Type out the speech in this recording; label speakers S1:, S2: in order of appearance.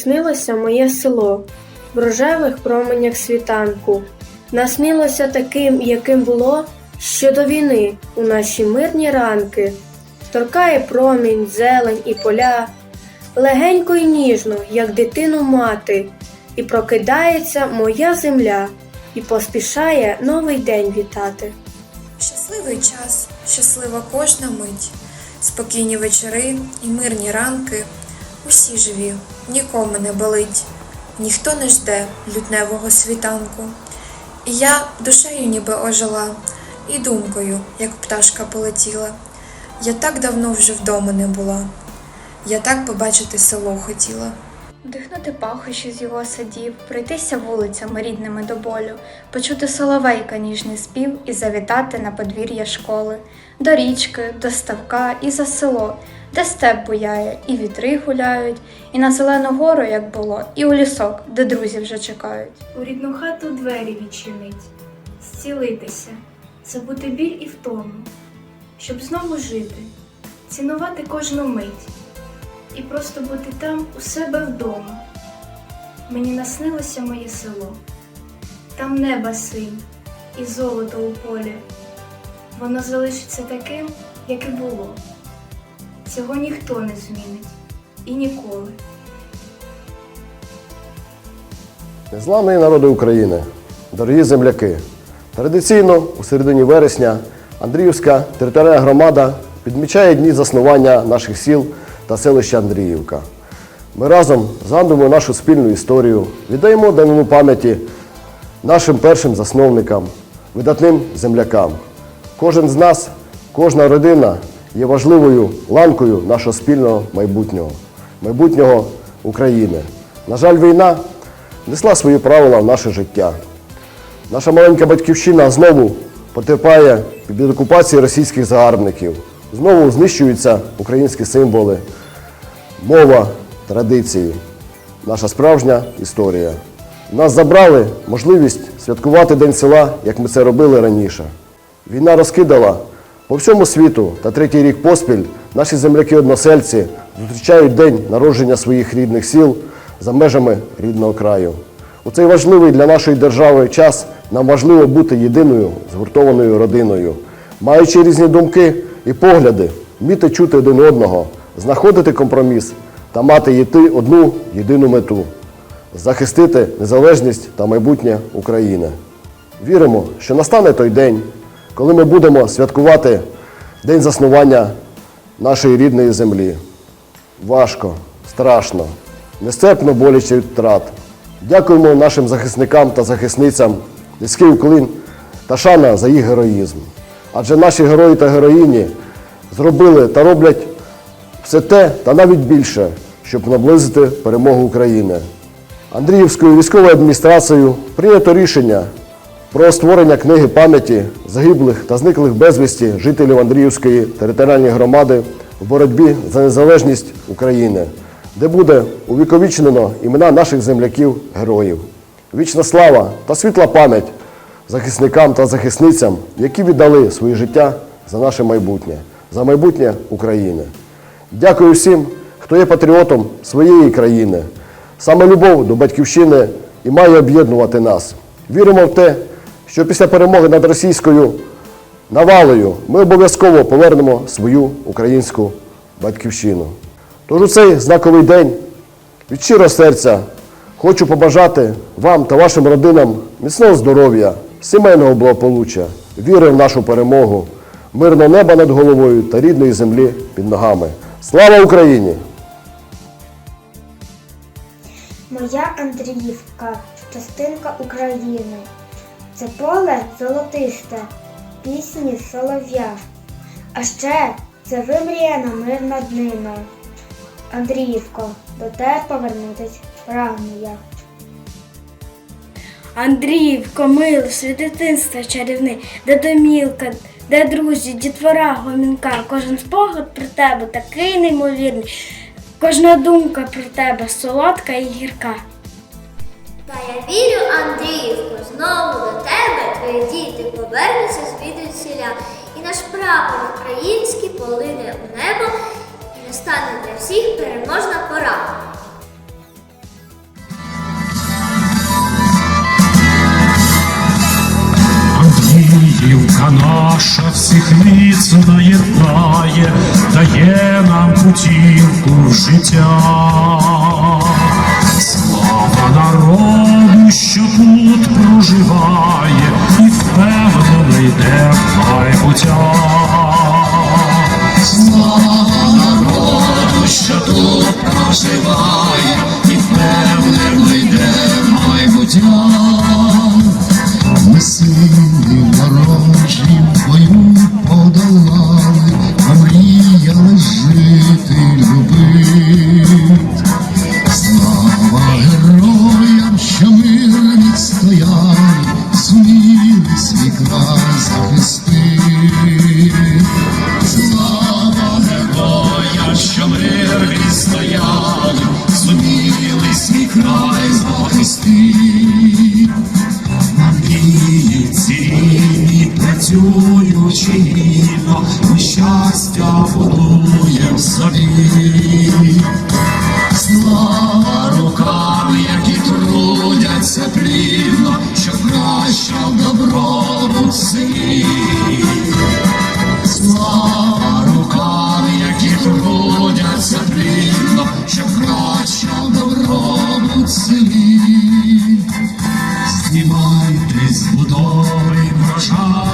S1: приснилося моє село в рожевих променях світанку. Наснилося таким, яким було ще до війни у наші мирні ранки. Торкає промінь, зелень і поля, легенько й ніжно, як дитину мати, і прокидається моя земля, і поспішає новий день вітати.
S2: Щасливий час, щаслива кожна мить, спокійні вечори і мирні ранки. Усі живі, нікому не болить, ніхто не жде лютневого світанку. І я душею ніби ожила, і думкою, як пташка полетіла. Я так давно вже вдома не була, я так побачити село хотіла.
S3: Вдихнути пахощі з його садів, пройтися вулицями рідними до болю, почути соловейка ніжний спів і завітати на подвір'я школи, до річки, до ставка і за село, де степ буяє, і вітри гуляють, і на зелену гору, як було, і у лісок, де друзі вже чекають.
S4: У рідну хату двері відчинить, зцілитися, забути біль і втому, щоб знову жити, цінувати кожну мить і просто бути там у себе вдома. Мені наснилося моє село, там неба синь і золото у полі. Воно залишиться таким, як і було. Цього ніхто не змінить і ніколи.
S5: Незламні народи України, дорогі земляки! Традиційно у середині вересня Андріївська територіальна громада відмічає дні заснування наших сіл та селища Андріївка. Ми разом згадуємо нашу спільну історію, віддаємо данину пам'яті нашим першим засновникам, видатним землякам. Кожен з нас, кожна родина є важливою ланкою нашого спільного майбутнього, майбутнього України. На жаль, війна внесла свої правила в наше життя. Наша маленька батьківщина знову потерпає під окупацією російських загарбників. Знову знищуються українські символи, мова, традиції, наша справжня історія. Нас забрали можливість святкувати День села, як ми це робили раніше. Війна розкидала по всьому світу та третій рік поспіль наші земляки-односельці зустрічають день народження своїх рідних сіл за межами рідного краю. У цей важливий для нашої держави час нам важливо бути єдиною згуртованою родиною, маючи різні думки і погляди, вміти чути один одного, знаходити компроміс та мати йти одну єдину мету захистити незалежність та майбутнє України. Віримо, що настане той день, коли ми будемо святкувати День заснування нашої рідної землі. Важко, страшно, нестерпно боляче від втрат. Дякуємо нашим захисникам та захисницям, низький уклін та шана за їх героїзм. Адже наші герої та героїні зробили та роблять все те та навіть більше, щоб наблизити перемогу України. Андріївською військовою адміністрацією прийнято рішення про створення книги пам'яті загиблих та зниклих безвісті жителів Андріївської територіальної громади в боротьбі за незалежність України, де буде увіковічнено імена наших земляків-героїв. Вічна слава та світла пам'ять захисникам та захисницям, які віддали своє життя за наше майбутнє, за майбутнє України. Дякую всім, хто є патріотом своєї країни. Саме любов до батьківщини і має об'єднувати нас. Віримо в те, що після перемоги над російською навалою ми обов'язково повернемо свою українську батьківщину. Тож у цей знаковий день від щирого серця хочу побажати вам та вашим родинам міцного здоров'я, сімейного благополуччя, віри в нашу перемогу, мирного неба над головою та рідної землі під ногами. Слава Україні!
S6: Моя Андріївка, частинка України. Це поле золотисте, пісні солов'я. А ще це вимріяна мирна днина. Андріївко, до тебе повернутись прагну я.
S7: Андріївко, милости, дитинство чарівне, де домілка, де друзі, дітвора, гомінка, кожен спогад про тебе такий неймовірний, кожна думка про тебе солодка і гірка.
S8: Та я вірю, Андріївку, знову до тебе твої діти повернуться звідуть селя. І наш прапор український полине у небо і настане для всіх переможна пора.
S9: Андріївка наша всіх міцно єднає, дає нам путівку життя. Майбуття. Ми сили ворожі бою подолали, помріяли жити, любить. Слава героям, що мир відстояли, зуміли свій край захистити. Гідно, ми щастя будуєм собі. Слава рукам, які трудяться плідно, щоб краще добробут селі. Слава рукам, які трудяться плідно, щоб краще добробут селі. Знімайте з будови врожай